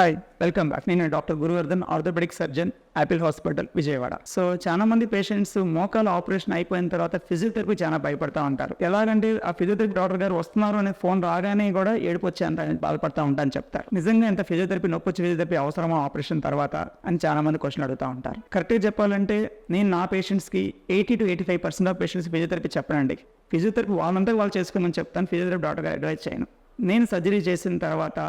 Hi welcome back నేను doctor Guruvardhan orthopedic surgeon Apple hospital Vijayawada. So చాలా మంది patients మోకాల ఆపరేషన్ అయిపోయిన తర్వాత ఫిజియోథెరపీ చాలా భయపడతా ఉంటారు. ఎలాగంటే ఆ ఫిజియోథెరపీ డాక్టర్ గారు వస్తున్నారు అనే ఫోన్ రాగానే కూడా ఏడుపు వచ్చే బాధపడతా ఉంటాను చెప్తారు. నిజంగా ఎంత ఫిజియోథెరపీ నొప్పి వచ్చి ఫిజియోథెరపీ అవసరమా ఆపరేషన్ తర్వాత అని చాలా మంది క్వశ్చన్ అడుగుతూ ఉంటారు. కరెక్ట్గా చెప్పాలంటే నేను నా పేషెంట్స్కి eighty to eighty five percent of patients physiotherapy చెప్పనండి. ఫిజియోథెరపీ వాళ్ళంతా వాళ్ళు చేసుకోమని చెప్తాను ఫిజియోథెరపీ డాక్టర్ గారు అడ్వైస్ చేయను. నేను సర్జరీ చేసిన తర్వాత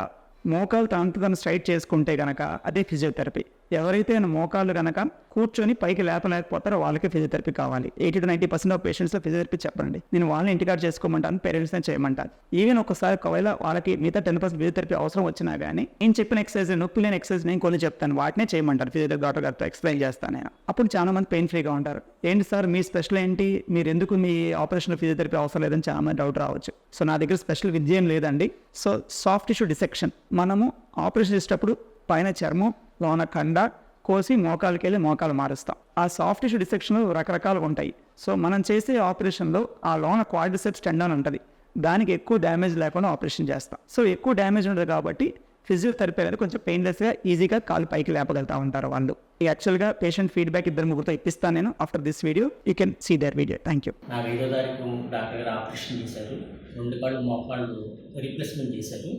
మోకాలు తనంత తను స్ట్రైట్ చేసుకుంటే కనుక అదే ఫిజియోథెరపీ. ఎవరైతే మోకాళ్ళు గనక కూర్చొని పైకి లేపలేకపోతారో వాళ్ళకి ఫిజియోథెరపీ కావాలి. Eighty to ninety percent of పేషెంట్స్లో physiotherapy చెప్పండి నేను వాళ్ళని ఇంటికాడ చేసుకోమంటాను పేరెంట్స్నే చేయమంటాను. ఈవెన్ ఒకసారి ఒకవేళ వాళ్ళకి మిగతా టెన్ పర్సెంట్ ఫిజియోథెరపీ అవసరం వచ్చినా కానీ నేను చెప్పిన ఎక్సర్సైజ్ నొప్పి లేని ఎక్సర్సైజ్ నేను కొన్ని చెప్తాను. వాటినే చేయమంటారు ఫిజియోథెరపీ డాక్టర్ గారితో ఎక్స్ప్లెయిన్ చేస్తాను నేను. అప్పుడు చాలా మంది పెయిన్ ఫ్రీగా ఉంటారు. ఏంటి సార్ మీ స్పెషల్ ఏంటి? మీరు ఎందుకు మీ ఆపరేషన్ ఫిజియోథెరపీ అవసరం లేదని చాలా మంది డౌట్ రావచ్చు. సో నా దగ్గర స్పెషల్ విద్య ఏం లేదండి. సో సాఫ్ట్ టిష్యూ డిసెక్షన్ మనము ఆపరేషన్ చేసేటప్పుడు పైన చర్మం లోన కండ కోసి మోకాలకి వెళ్ళి మోకాలు మారుస్తాం. ఆ సాఫ్ట్ టిష్యూ డిసెక్షన్లు రకరకాలు ఉంటాయి. సో మనం చేసే ఆపరేషన్లో ఆ లోన క్వాడ్రిసెప్స్ టెండన్ ఉంటుంది. దానికి ఎక్కువ డ్యామేజ్ లేకుండా ఆపరేషన్ చేస్తాం. సో ఎక్కువ డ్యామేజ్ ఉండదు కాబట్టి ఫిజియోథెరపీ అనేది కొంచెం పెయిన్లెస్గా ఈజీగా కాలు పైకి లేపగలుగుతా ఉంటారు వాళ్ళు. యాక్చువల్గా పేషెంట్ ఫీడ్బ్యాక్ ఇద్దరు ముగ్గురుతో ఇప్పిస్తాను నేను. After this video you can see their video. Thank you. నాకు ఐదో తారీఖు డాక్టర్ గారు ఆపరేషన్ చేశారు. రెండు కాళ్ళు మోకాళ్ళు రీప్లేస్మెంట్ చేశారు.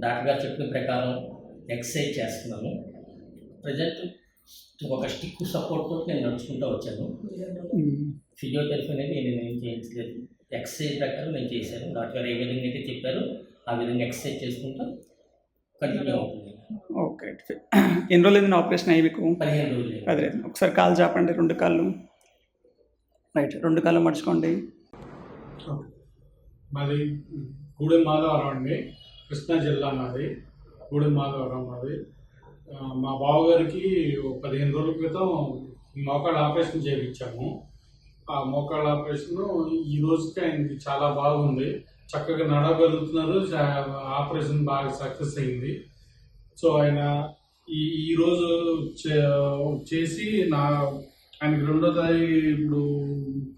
డాక్టర్ గారు చెప్పిన ప్రకారం ఎక్సర్సైజ్ చేస్తున్నాను. ప్రజెంట్ ఒక స్టిక్ సపోర్ట్ తోటి నేను నడుచుకుంటూ వచ్చాను. ఫిజియోథెరపీ అనేది నేను ఏం చేయించలేదు ఎక్సర్సైజ్ ప్రకారం నేను చేశాను. డాక్టర్ గారు ఏ విధంగా అయితే చెప్పారో ఆ విధంగా ఎక్సర్సైజ్ చేసుకుంటా కంటిన్యూ అవుతుంది. ఓకే. ఎన్ని రోజులు అయింది ఆపరేషన్ అయ్యి మీకు? పదిహేను రోజులు అదే ఒకసారి కాలు చాపండి రెండు కాళ్ళు. రైట్ రెండు కాళ్ళు మడుచుకోండి. మాది గూడెం మాధవరం అండి. కృష్ణా జిల్లా మాది. గూడెం మాధవరం మాది. మా బావగారికి పదిహేను రోజుల క్రితం మోకాళ్ళ ఆపరేషన్ చేయించాము. ఆ మోకాళ్ళ ఆపరేషన్ ఈ రోజుకి ఆయనకి చాలా బాగుంది. చక్కగా నడవగలుగుతున్నారు. ఆపరేషన్ బాగా సక్సెస్ అయింది. సో ఆయన ఈ ఈ రోజు చేసి నా ఆయనకి రెండో తారీఖు ఇప్పుడు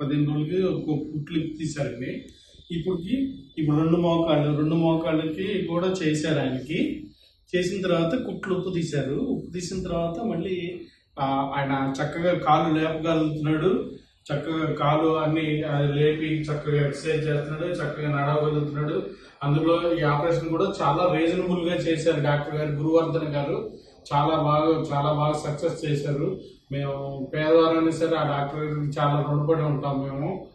పదిహేను రోజులకి ఒక కుట్లు తీశారండి ఇప్పటికి ఇప్పుడు రెండు మోకాళ్ళు రెండు మోకాళ్ళకి కూడా చేశారు ఆయనకి. చేసిన తర్వాత కుట్లు ఉప్పు తీశారు. ఉప్పు తీసిన తర్వాత మళ్ళీ ఆయన చక్కగా కాలు లేపగలుగుతున్నాడు. చక్కగా కాలు అన్ని లేపి చక్కగా ఎక్సర్సైజ్ చేస్తున్నాడు. చక్కగా నడవగలుగుతున్నాడు. అందులో ఈ ఆపరేషన్ కూడా చాలా రీజనబుల్గా చేశారు డాక్టర్ గారు. గురువర్ధన్ గారు చాలా బాగా చాలా బాగా సక్సెస్ చేశారు. మేము పేదవారైనా సరే ఆ డాక్టర్ గారికి చాలా రుణపడి ఉంటాం మేము.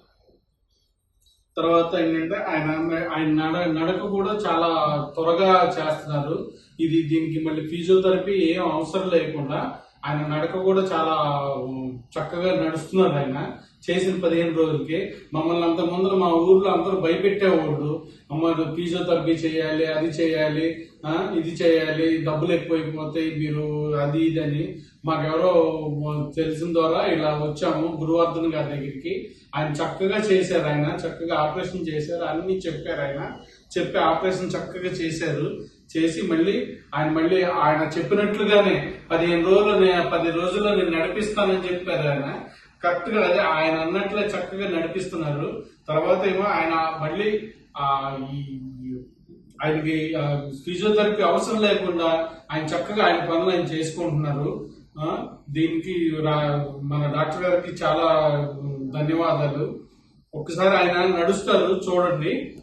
తర్వాత ఏంటంటే ఆయన ఆయన నడ నడక కూడా చాలా త్వరగా చేస్తున్నారు. ఇది దీనికి మళ్ళీ ఫిజియోథెరపీ ఏం అవసరం లేకుండా ఆయన నడక కూడా చాలా చక్కగా నడుస్తున్నారు ఆయన. చేసిన పదిహేను రోజులకి. మమ్మల్ని అంత ముందర మా ఊర్లో అందరూ భయపెట్టేవాళ్ళు. మమ్మల్ని ఫిజియోథెరపీ చేయాలి అది చేయాలి ఇది చేయాలి డబ్బులు ఎక్కువైపోతాయి మీరు అది ఇది అని. మాకెవరో తెలిసిన ద్వారా ఇలా వచ్చాము గురువర్ధన్ గారి దగ్గరికి. ఆయన చక్కగా చేశారు ఆయన చక్కగా ఆపరేషన్ చేశారు అన్ని చెప్పారు ఆయన. చెప్పి ఆపరేషన్ చక్కగా చేశారు. చేసి మళ్ళీ ఆయన మళ్ళీ ఆయన చెప్పినట్లుగానే పదిహేను రోజులు పది రోజుల్లో నేను నడిపిస్తానని చెప్పారు ఆయన. కరెక్ట్గా అదే ఆయన అన్నట్లే చక్కగా నడిపిస్తున్నారు. తర్వాత ఏమో ఆయన మళ్ళీ ఆ ఈ ఆయనకి ఫిజియోథెరపీ అవసరం లేకుండా ఆయన చక్కగా ఆయన పనులు ఆయన చేసుకుంటున్నారు. దీనికి రా- మన డాక్టర్ గారికి చాలా ధన్యవాదాలు. ఒక్కసారి ఆయన నడుస్తారు చూడండి.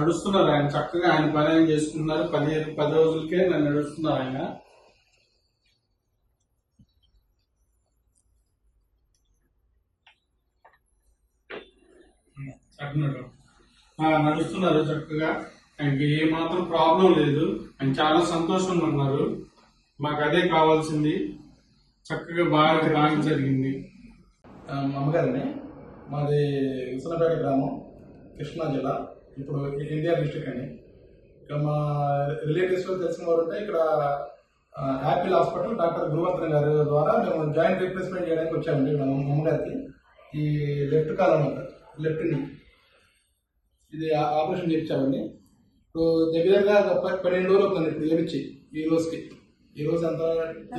నడుస్తున్నారు ఆయన చక్కగా ఆయన పని ఆయన చేసుకున్నారు పదిహేను పది రోజులకే నన్ను నడుస్తున్నారు ఆయన. అంటున్నాడు. నడుస్తున్నారు చక్కగా. ఆయనకి ఏమాత్రం ప్రాబ్లం లేదు. ఆయన చాలా సంతోషంగా ఉన్నారు. మాకు అదే కావాల్సింది. చక్కగా బాగా బాగా జరిగింది. మా అమ్మగారిని. మాది విసనపేట గ్రామం కృష్ణా జిల్లా. ఇప్పుడు ఇండియా డిస్ట్రిక్ట్ అని ఇక్కడ మా రిలేటివ్స్లో తెలిసిన వారు ఉంటే ఇక్కడ హ్యాపీల్ యాపిల్ హాస్పిటల్ డాక్టర్ గురువర్ధన్ గారి ద్వారా మేము జాయింట్ రిప్లేస్మెంట్ చేయడానికి వచ్చామండి మా అమ్మగారికి. ఈ లెఫ్ట్ కాలం అన్నమాట లెఫ్ట్ ఇది ఆపరేషన్ చేయించామండి. ఇప్పుడు దగ్గరగా పన్నెండు రోజులు అవుతుంది ఇప్పుడు ఏమిచ్చి ఈ రోజుకి. ఈ రోజు ఎంత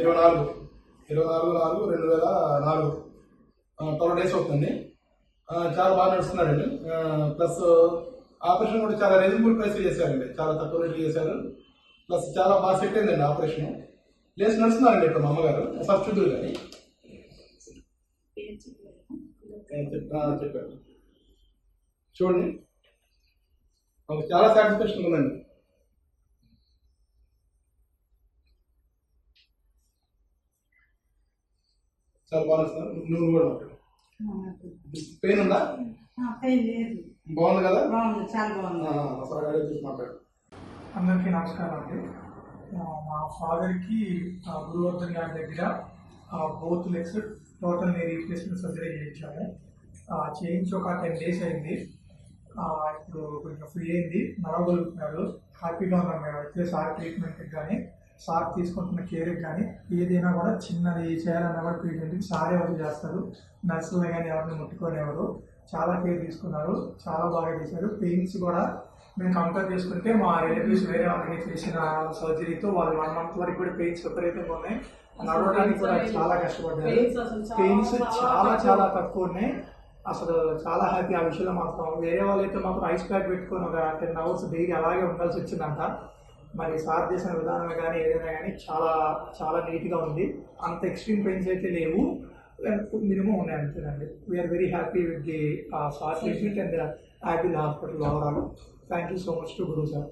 ఇరవై నాలుగు. ఇరవై నాలుగు నాలుగు రెండు వేల నాలుగు. ట్వెల్వ్ డేస్ అవుతుంది. చాలా బాగా నడుస్తున్నాడండి. ప్లస్ ఆపరేషన్ కూడా చాలా రీజనబుల్ ప్రైస్ చేశారండి. చాలా తక్కువ రేట్లు చేశారు. ప్లస్ చాలా బాగా సెట్ అయిందండి ఆపరేషన్. లేచి నడుస్తున్నారండి ఇప్పుడు మా అమ్మగారు. చూద్దరు కానీ. ఏం చెప్- ఆ, చెప్పారు. చూడండి. మాకు చాలా సాటిస్ఫాక్షన్ ఉందండి. చాలా బాగా నువ్వు కూడా పెయిన్ ఉందా? బాగుంది కదా? అందరికీ నమస్కారం అండి. మా ఫాదర్కి గురువర్ధన్ గారి దగ్గర both legs total replacement surgery చేయించాము. ఆ, చేయించి ఒక టెన్ డేస్ అయింది. ఇప్పుడు కొంచెం ఫ్రీ అయింది. నడవగలుగుతున్నారు హ్యాపీగా ఉన్నాం మేము అయితే సార్ ట్రీట్మెంట్కి కానీ సార్ తీసుకుంటున్న కేర్కి కానీ ఏదైనా కూడా చిన్నది చేయాలన్నా కూడా ట్రీట్మెంట్కి సారే ఎవరు చేస్తారు నర్సులు కానీ ఎవరిని ముట్టుకోలేవరు చాలా కేర్ తీసుకున్నారు. చాలా బాగా చేశారు. పెయిన్స్ కూడా మేము కంపేర్ చేసుకుంటే మా రిలేటివ్స్ వేరే వాళ్ళకి చేసిన సర్జరీతో వాళ్ళు వన్ మంత్ వరకు కూడా పెయిన్స్ విపరీతంగా ఉన్నాయి. నడవడానికి కూడా చాలా కష్టపడ్డారు. పెయిన్స్ చాలా. చాలా తక్కువ ఉన్నాయి. అసలు చాలా హ్యాపీ ఆ విషయంలో మాత్రం. వేరే వాళ్ళైతే మాత్రం ఐస్ ప్యాక్ పెట్టుకొని ఒక టెన్ అవర్స్ దిగి అలాగే ఉండాల్సి వచ్చిందంట. మరి సార్ చేసిన విధానమే కానీ ఏదైనా కానీ చాలా చాలా నీట్గా ఉంది. అంత ఎక్స్ట్రీమ్ పెయిన్స్ అయితే లేవు. మినిమం ఉన్నాయి అంతేనండి. We are very happy with the sir treatment and happy hospital overall thank you so much to Guru sir